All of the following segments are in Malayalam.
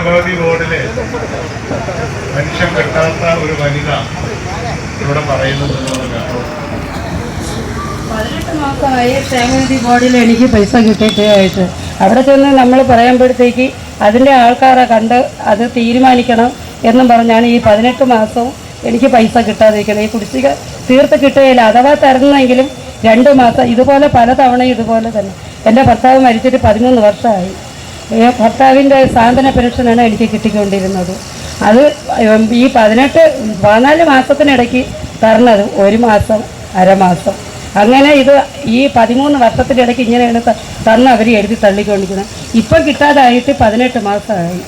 ക്ഷേമവതി ബോർഡിലെ മനുഷ്യൻ കിട്ടാത്ത ഒരു വനിത ഇവിടെ പറയുന്നത് പതിനെട്ട് മാസമായി ക്ഷേമനിധി ബോർഡിൽ എനിക്ക് പൈസ കിട്ടിയിട്ടായിട്ട് അവിടെ ചെന്ന് നമ്മൾ പറയുമ്പോഴത്തേക്ക് അതിന്റെ ആൾക്കാരെ കണ്ട് അത് തീരുമാനിക്കണം എന്നും പറഞ്ഞാണ് ഈ പതിനെട്ട് മാസവും എനിക്ക് പൈസ കിട്ടാതിരിക്കുന്നത്. ഈ കുടിശ്ശിക തീർത്ത് കിട്ടുകയില്ല. അഥവാ തരുന്നെങ്കിലും രണ്ട് മാസം ഇതുപോലെ പല തവണയും ഇതുപോലെ തന്നെ. എന്റെ ഭർത്താവ് മരിച്ചിട്ട് പതിമൂന്ന് വർഷമായി. ഭർത്താവിന്റെ സാന്ത്വന പെൻഷനാണ് എനിക്ക് കിട്ടിക്കൊണ്ടിരുന്നത്. അത് ഈ പതിനെട്ട് പതിനാല് മാസത്തിനിടയ്ക്ക് തരണത് ഒരു മാസം അരമാസം അങ്ങനെ ഇത് ഈ പതിമൂന്ന് വർഷത്തിന്റെ ഇടയ്ക്ക് ഇങ്ങനെയാണ് തന്ന അവർ എഴുതി തള്ളിക്കൊണ്ടിരിക്കുന്നത്. ഇപ്പം കിട്ടാതായിട്ട് പതിനെട്ട് മാസമായി.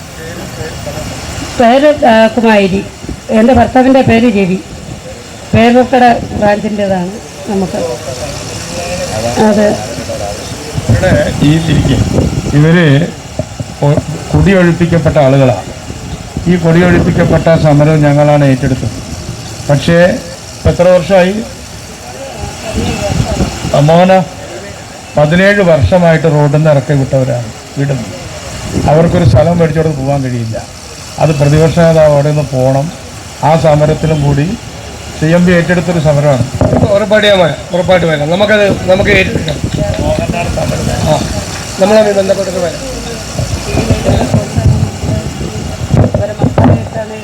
പേര് കുമാരി. എന്റെ ഭർത്താവിന്റെ പേര് രവി. പേരുക്കട ബ്രാഞ്ചിന്റെതാണ് നമുക്ക്. അതെ. ഇവർ കുടിയൊഴിപ്പിക്കപ്പെട്ട ആളുകളാണ്. ഈ കൊടിയൊഴിപ്പിക്കപ്പെട്ട സമരം ഞങ്ങളാണ് ഏറ്റെടുത്തത്. പക്ഷേ എത്ര വർഷമായി? മോന പതിനേഴ് വർഷമായിട്ട് റോഡിൽ നിന്ന് ഇറക്കി വിട്ടവരാണ് വീട്ടിൽ അവർക്കൊരു സ്ഥലം മേടിച്ചോട് പോകാൻ കഴിയില്ല. അത് പ്രതിപക്ഷ നേതാവ് അവിടെ നിന്ന് പോകണം ആ സമരത്തിലും കൂടി സി എം പി ഏറ്റെടുത്തൊരു സമരമാണ്. ഉറപ്പായിട്ട് വരാം ഉറപ്പായിട്ട് വരാം നമുക്കത് നമുക്ക് ഏറ്റെടുക്കാം. ബന്ധപ്പെട്ടത് നമ്മളെ गरम मसाले